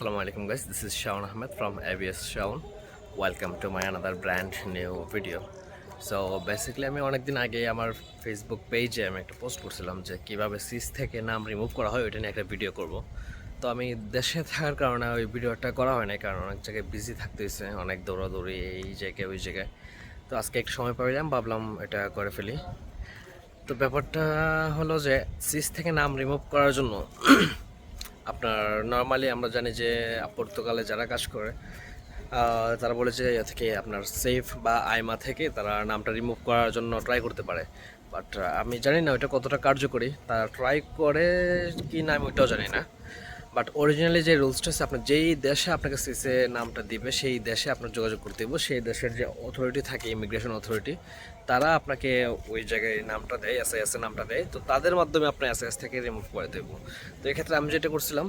Assalamu alaikum guys, this is Shaun Ahmed from ABS Shaun. Welcome to my another brand new video. So basically আমি অনেকদিন আগে আমার Facebook পেজে আমি একটা পোস্ট করছিলাম যে কীভাবে সিস থেকে নাম রিমুভ করা হয় ওইটা নিয়ে একটা ভিডিও করব তো আমি দেশে থাকার কারণে ওই ভিডিওটা করা হয় না কারণ অনেক জায়গায় বিজি থাকতে হয়েছে অনেক দৌড়াদৌড়ি এই জায়গায় ওই জায়গায় তো আজকে একটু সময় পাইলাম ভাবলাম এটা করে ফেলি তো ব্যাপারটা হলো যে সিস থেকে নাম রিমুভ করার জন্য আপনার নর্মালি আমরা জানি যে, পর্তুগালে যারা কাজ করে তারা বলে যে থেকে আপনার সেফ বা আইমা থেকে তারা নামটা রিমুভ করার জন্য ট্রাই করতে পারে। বাট আমি জানি না ওইটা কতটা কার্যকরী, তারা ট্রাই করে কি নাম ওইটাও জানি না। বাট অরিজিনালি যে রুলসটা আছে, আপনার যেই দেশে আপনাকে সিসে নামটা দিবে, সেই দেশে আপনার যোগাযোগ করতে হবে সেই দেশের যে অথরিটি থাকে ইমিগ্রেশন অথরিটি তারা আপনাকে ওই জায়গায় নামটা দেয় এস এস নামটা দেয়। তো তাদের মাধ্যমে আপনার এস এস থেকে রিমুভ করে দেবো তো এক্ষেত্রে আমি যেটা করছিলাম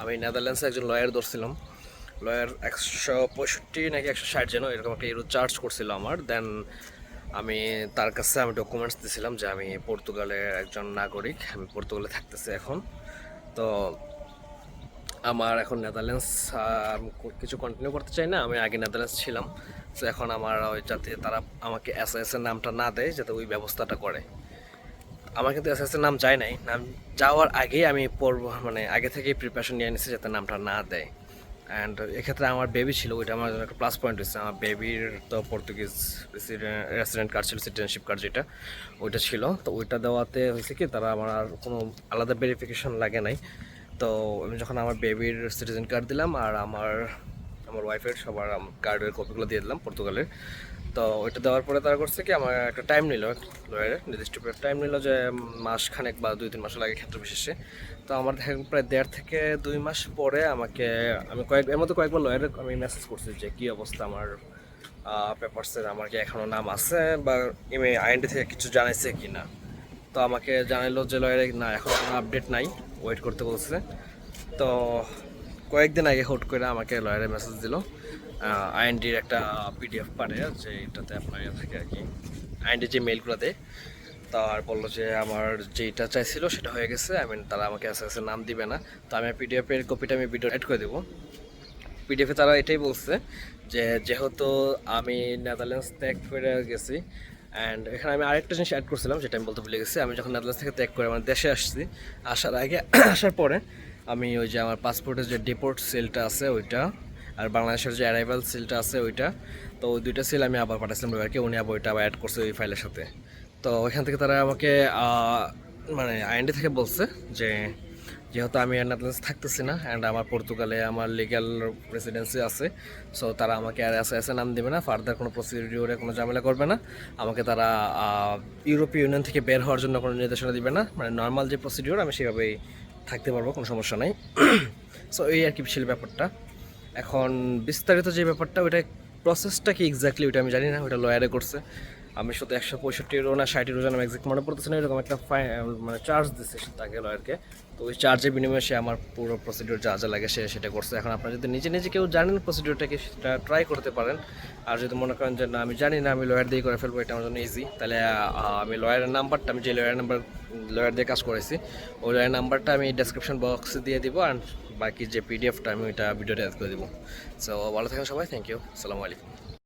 আমি নেদারল্যান্ডসে একজন লয়ার ধরছিলাম। লয়ার একশো পঁয়ষট্টি নাকি একশো ষাট যেন, এরকম একটা ইউরো চার্জ করছিল আমার। দেন আমি তার কাছে আমি ডকুমেন্টস দিয়েছিলাম যে আমি পর্তুগালের একজন নাগরিক, আমি পর্তুগালে থাকতেছি এখন। তো আমার এখন নেদারল্যান্ডস কিছু কন্টিনিউ করতে চাই না, আমি আগে নেদারল্যান্ডস ছিলাম। তো এখন আমার ওই যাতে তারা আমাকে এস এস এর নামটা না দেয়, যাতে ওই ব্যবস্থাটা করে। আমার কিন্তু এস এস এর নাম যায় নাই। নাম যাওয়ার আগেই আমি পড়ব মানে আগে থেকেই প্রিপারেশন নিয়ে নিয়েছি যাতে নামটা না দেয়। অ্যান্ড এক্ষেত্রে আমার বেবি ছিল, ওইটা আমার জন্য একটা প্লাস পয়েন্ট হয়েছে। আমার বেবির তো পর্তুগিজ রেসিডেন্ট কার্ড ছিল সিটিজেনশিপ কার্ড যেটা, ওইটা ছিল। তো ওইটা দেওয়াতে হয়েছে কি, তারা আমার আর কোনো আলাদা ভেরিফিকেশন লাগে নাই। তো আমি যখন আমার বেবির সিটিজেন কার্ড দিলাম, আর আমার আমার ওয়াইফের সবার কার্ডের কপিগুলো দিয়ে দিলাম পর্তুগালের। তো ওইটা দেওয়ার পরে তারা করছে কি, আমার একটা টাইম নিল লয়ারে নির্দিষ্ট টাইম নিল যে মাস খানেক বা দুই, তিন মাস লাগে ক্ষেত্র বিশেষে তো আমার দেখা প্রায় দেড় থেকে দুই মাস পরে আমাকে, আমি কয়েক, এর মধ্যে কয়েকবার লয়ারে আমি মেসেজ করছি যে, কী অবস্থা আমার পেপারসের আমার কি এখনও নাম আছে বা এমনি আইএনডি থেকে কিছু জানাইছে কি না তো আমাকে জানাইলো যে, লয়ারে, না, এখন কোনো আপডেট নাই ওয়েট করতে বলছে। তো কয়েকদিন আগে হুট করে আমাকে লয়ারে মেসেজ দিল। আইএনডির একটা পিডিএফ পারে, যে এটাতে আপনার ইয়ে থাকে আর কি। আইএনডি যে মেলগুলো দেয়, তার বলল যে আমার যেটা চাইছিল সেটা হয়ে গেছে। আই মিন তারা আমাকে আস্তে আস্তে নাম দিবে না। তো আমি পিডিএফের কপিটা আমি ভিডিও অ্যাড করে দেবো। পিডিএফে তারা এটাই বলছে যে, যেহেতু আমি নেদারল্যান্ডস ত্যাগ করে গেছি অ্যান্ড এখানে আমি আরেকটা জিনিস অ্যাড করছিলাম, যেটা আমি বলতে ভুলে গেছি। আমি যখন নেদারল্যান্ডস থেকে ত্যাগ করে আমার দেশে আসছি, আসার আগে, আসার পরে আমি ওই যে আমার পাসপোর্টের যে ডিপোর্ট সেলটা আছে ওইটা, আর বাংলাদেশের যে অ্যারাইভাল সিলটা আছে ওইটা, তো ওই দুইটা সিল আমি আবার পাঠাচ্ছিলাম রবিবারকে, উনি আবার ওইটা আবার অ্যাড করছে ওই ফাইলের সাথে। তো ওইখান থেকে তারা আমাকে মানে আইএনডি থেকে বলছে যে, যেহেতু আমি নেদারল্যান্ডস থাকতেছি না অ্যান্ড আমার পর্তুগালে আমার লিগ্যাল রেসিডেন্সি আছে সো তারা আমাকে আর এসে এসে নাম দেবে না ফার্দার কোনো প্রসিডিওরে কোনো ঝামেলা করবে না। আমাকে তারা ইউরোপীয় ইউনিয়ন থেকে বের হওয়ার জন্য কোনো নির্দেশনা দিবে না। মানে নর্মাল যে প্রসিডিওর আমি সেভাবেই থাকতে পারব, কোনো সমস্যা নাই। সো এই আর কি ছিল ব্যাপারটা। এখন বিস্তারিত যে ব্যাপারটা ওইটা প্রসেসটা কি এক্স্যাক্টলি ওইটা আমি জানি না, ওইটা লয়ারে করছে। আমি শুধু একশো পঁয়ষট্টি ইউরো না ষাট ইউরো যেন এক্সাক্ট মনে পড়তেছে না, এরকম একটা ফাই মানে চার্জ দিচ্ছে তাকে লয়ারকে তো ওই চার্জের বিনিময়ে সে আমার পুরো প্রসিডিওর যা যা লাগে সে সেটা করছে। এখন আপনারা যদি নিজে নিজে কেউ জানেন প্রসিডিওরটাকে সেটা ট্রাই করতে পারেন। আর যদি মনে করেন যে, না, আমি জানি না, আমি লয়ার দিয়ে করে ফেলব, এটা আমার জন্য ইজি তাহলে আমি লয়ারের নাম্বারটা আমি যে লয়ার নাম্বার লয়ার দিয়ে কাজ করেছি, ওই লয়ার নাম্বারটা আমি ডেসক্রিপশন বক্সে দিয়ে দিব আর বাকি যে পিডিএফটা আমি ওইটা ভিডিওতে অ্যাড করে দিব। সো ভালো থাকেন সবাই থ্যাংক ইউ আসসালামু আলাইকুম।